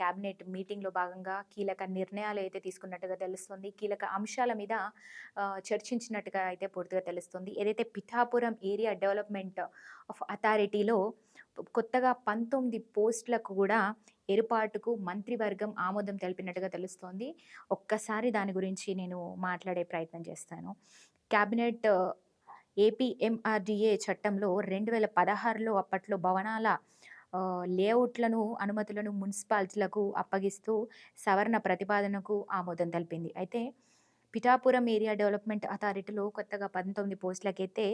Cabinet మీటింగ్లో భాగంగా కీలక నిర్ణయాలు అయితే తీసుకున్నట్టుగా తెలుస్తుంది. కీలక అంశాల మీద చర్చించినట్టుగా అయితే పూర్తిగా తెలుస్తుంది. ఏదైతే పిఠాపురం ఏరియా డెవలప్మెంట్ ఆఫ్ అథారిటీలో కొత్తగా పంతొమ్మిది పోస్టులకు కూడా ఏర్పాటుకు మంత్రివర్గం ఆమోదం తెలిపినట్టుగా తెలుస్తోంది. ఒక్కసారి దాని గురించి నేను మాట్లాడే ప్రయత్నం చేస్తాను. క్యాబినెట్ ఏపీఎంఆర్డిఏ చట్టంలో రెండు వేల పదహారులో అప్పట్లో భవనాల లేఅవుట్లను అనుమతులను మున్సిపాలిటీలకు అప్పగిస్తూ సవరణ ప్రతిపాదనకు ఆమోదం తెలిపింది. అయితే పిఠాపురం ఏరియా డెవలప్మెంట్ అథారిటీలో కొత్తగా పంతొమ్మిది పోస్టులకైతే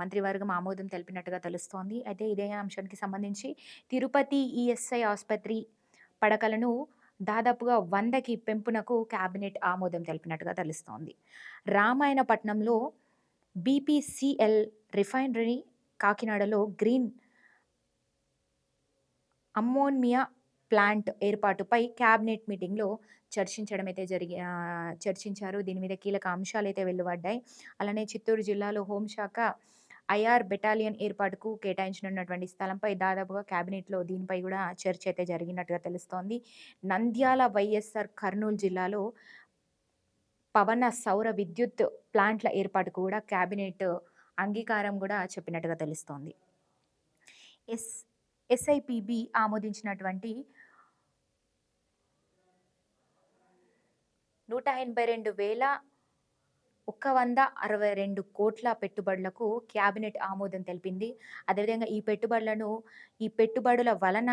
మంత్రివర్గం ఆమోదం తెలిపినట్టుగా తెలుస్తోంది. అయితే ఇదే అంశానికి సంబంధించి తిరుపతి ఈఎస్ఐ ఆసుపత్రి పడకలను దాదాపుగా వందకి పెంపునకు కేబినెట్ ఆమోదం తెలిపినట్టుగా తెలుస్తోంది. రామాయణపట్నంలో బీపీసీఎల్ రిఫైనరీ కాకినాడలో గ్రీన్ అమ్మోనియా ప్లాంట్ ఏర్పాటుపై క్యాబినెట్ మీటింగ్లో చర్చించడం అయితే జరిగి చర్చించారు. దీని మీద కీలక అంశాలు అయితే వెలువడ్డాయి. అలానే చిత్తూరు జిల్లాలో హోంశాఖ ఐఆర్ బెటాలియన్ ఏర్పాటుకు కేటాయించనున్నటువంటి స్థలంపై దాదాపుగా క్యాబినెట్లో దీనిపై కూడా చర్చ అయితే జరిగినట్టుగా తెలుస్తోంది. నంద్యాల వైఎస్ఆర్ కర్నూలు జిల్లాలో పవన సౌర విద్యుత్ ప్లాంట్ల ఏర్పాటుకు కూడా క్యాబినెట్ అంగీకారం కూడా చెప్పినట్టుగా తెలుస్తోంది. ఎస్ ఎస్ఐపిబి ఆమోదించినటువంటి నూట ఎనభై రెండు వేల ఒక్క వంద అరవై రెండు కోట్ల పెట్టుబడులకు క్యాబినెట్ ఆమోదం తెలిపింది. అదేవిధంగా ఈ పెట్టుబడులను ఈ పెట్టుబడుల వలన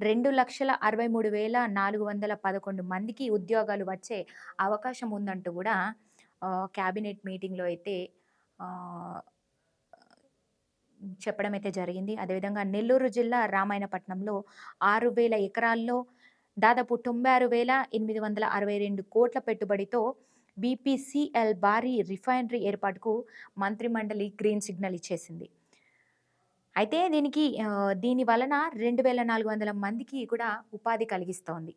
రెండు లక్షల అరవై మూడు వేల నాలుగు వందల పదకొండు మందికి ఉద్యోగాలు వచ్చే అవకాశం ఉందంటూ కూడా క్యాబినెట్ మీటింగ్లో అయితే చెప్పడం అయితే జరిగింది. అదేవిధంగా నెల్లూరు జిల్లా రామాయణపట్నంలో ఆరు వేల ఎకరాల్లో దాదాపు తొంభై ఆరు వేల ఎనిమిది వందల అరవై రెండు కోట్ల పెట్టుబడితో బీపీసీఎల్ భారీ రిఫైనరీ ఏర్పాటుకు మంత్రిమండలి గ్రీన్ సిగ్నల్ ఇచ్చేసింది. అయితే దీనికి దీని వలన రెండు వేల నాలుగు వందల మందికి కూడా ఉపాధి కలిగిస్తోంది.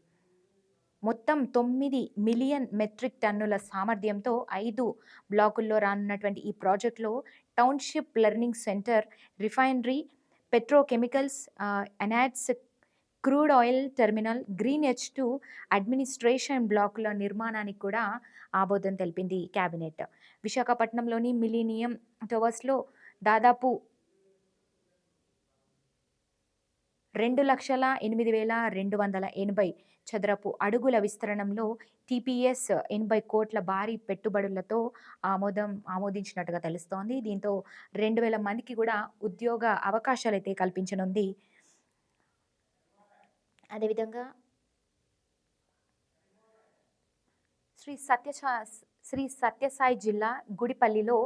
మొత్తం తొమ్మిది మిలియన్ మెట్రిక్ టన్నుల సామర్థ్యంతో ఐదు బ్లాకుల్లో రానున్నటువంటి ఈ ప్రాజెక్టులో township learning centre refinery petrochemicals ఎనాట్స్ crude oil terminal green H two administration బ్లాకుల నిర్మాణానికి కూడా ఆమోదం తెలిపింది క్యాబినెట్. విశాఖపట్నంలోని మిలీనియం టవర్స్లో దాదాపు రెండు లక్షల ఎనిమిది వేల రెండు వందల ఎనభై చదరపు అడుగుల విస్తరణంలో టీపీఎస్ ఎనభై కోట్ల భారీ పెట్టుబడులతో ఆమోదం ఆమోదించినట్టుగా తెలుస్తోంది. దీంతో రెండు వేల మందికి కూడా ఉద్యోగ అవకాశాలు అయితే కల్పించనుంది. అదేవిధంగా శ్రీ సత్యసా శ్రీ సత్యసాయి జిల్లా గుడిపల్లిలో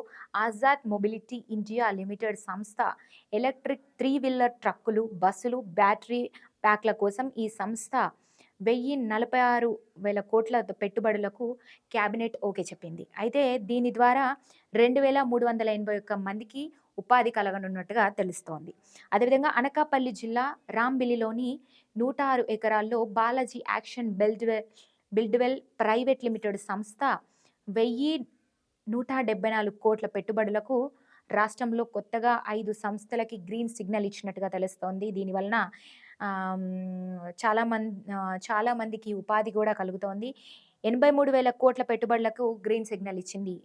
ఆజాద్ మొబిలిటీ ఇండియా లిమిటెడ్ సంస్థ ఎలక్ట్రిక్ త్రీ వీలర్ ట్రక్కులు బస్సులు బ్యాటరీ ప్యాక్ల కోసం ఈ సంస్థ వెయ్యి నలభై ఆరు వేల కోట్ల పెట్టుబడులకు క్యాబినెట్ ఓకే చెప్పింది. అయితే దీని ద్వారా రెండు వేల మూడు వందల ఎనభై ఒక్క మందికి ఉపాధి కలగనున్నట్టుగా తెలుస్తోంది. అదేవిధంగా అనకాపల్లి జిల్లా రాంబిల్లిలోని నూట ఆరు ఎకరాల్లో Balaji action buildwell buildwell private limited సంస్థ వెయ్యి నూట డెబ్బై నాలుగు కోట్ల పెట్టుబడులకు రాష్ట్రంలో కొత్తగా ఐదు సంస్థలకి గ్రీన్ సిగ్నల్ ఇచ్చినట్టుగా తెలుస్తోంది. దీనివలన చాలామంది చాలా చాలా మందికి ఉపాధి కూడా కలుగుతోంది. ఎనభై మూడు వేల కోట్ల పెట్టుబడులకు గ్రీన్ సిగ్నల్ ఇచ్చింది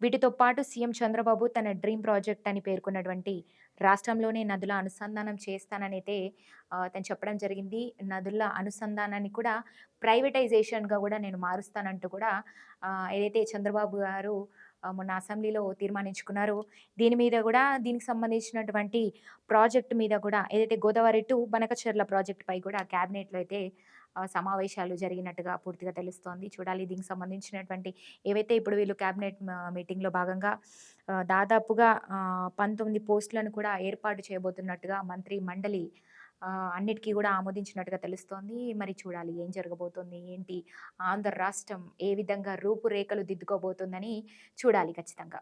వీటితో పాటు సీఎం చంద్రబాబు తన డ్రీమ్ ప్రాజెక్ట్ అని పేర్కొన్నటువంటి రాష్ట్రంలోనే నదుల అనుసంధానం చేస్తాననైతే తను చెప్పడం జరిగింది. నదుల అనుసంధానాన్ని కూడా ప్రైవేటైజేషన్గా కూడా నేను మారుస్తానంటూ కూడా ఏదైతే చంద్రబాబు గారు మొన్న అసెంబ్లీలో తీర్మానించుకున్నారు దీని మీద కూడా దీనికి సంబంధించినటువంటి ప్రాజెక్ట్ మీద కూడా ఏదైతే గోదావరి టు బనకచెర్ల ప్రాజెక్ట్ పై కూడా క్యాబినెట్లో అయితే సమావేశాలు జరిగినట్టుగా పూర్తిగా తెలుస్తోంది. చూడాలి దీనికి సంబంధించినటువంటి ఏవైతే ఇప్పుడు వీళ్ళు క్యాబినెట్ మీటింగ్లో భాగంగా దాదాపుగా పంతొమ్మిది పోస్టులను కూడా ఏర్పాటు చేయబోతున్నట్టుగా మంత్రి మండలి అన్నిటికీ కూడా ఆమోదించినట్టుగా తెలుస్తోంది. మరి చూడాలి ఏం జరగబోతోంది ఏంటి ఆంధ్ర రాష్ట్రం ఏ విధంగా రూపురేఖలు దిద్దుకోబోతుందని చూడాలి ఖచ్చితంగా.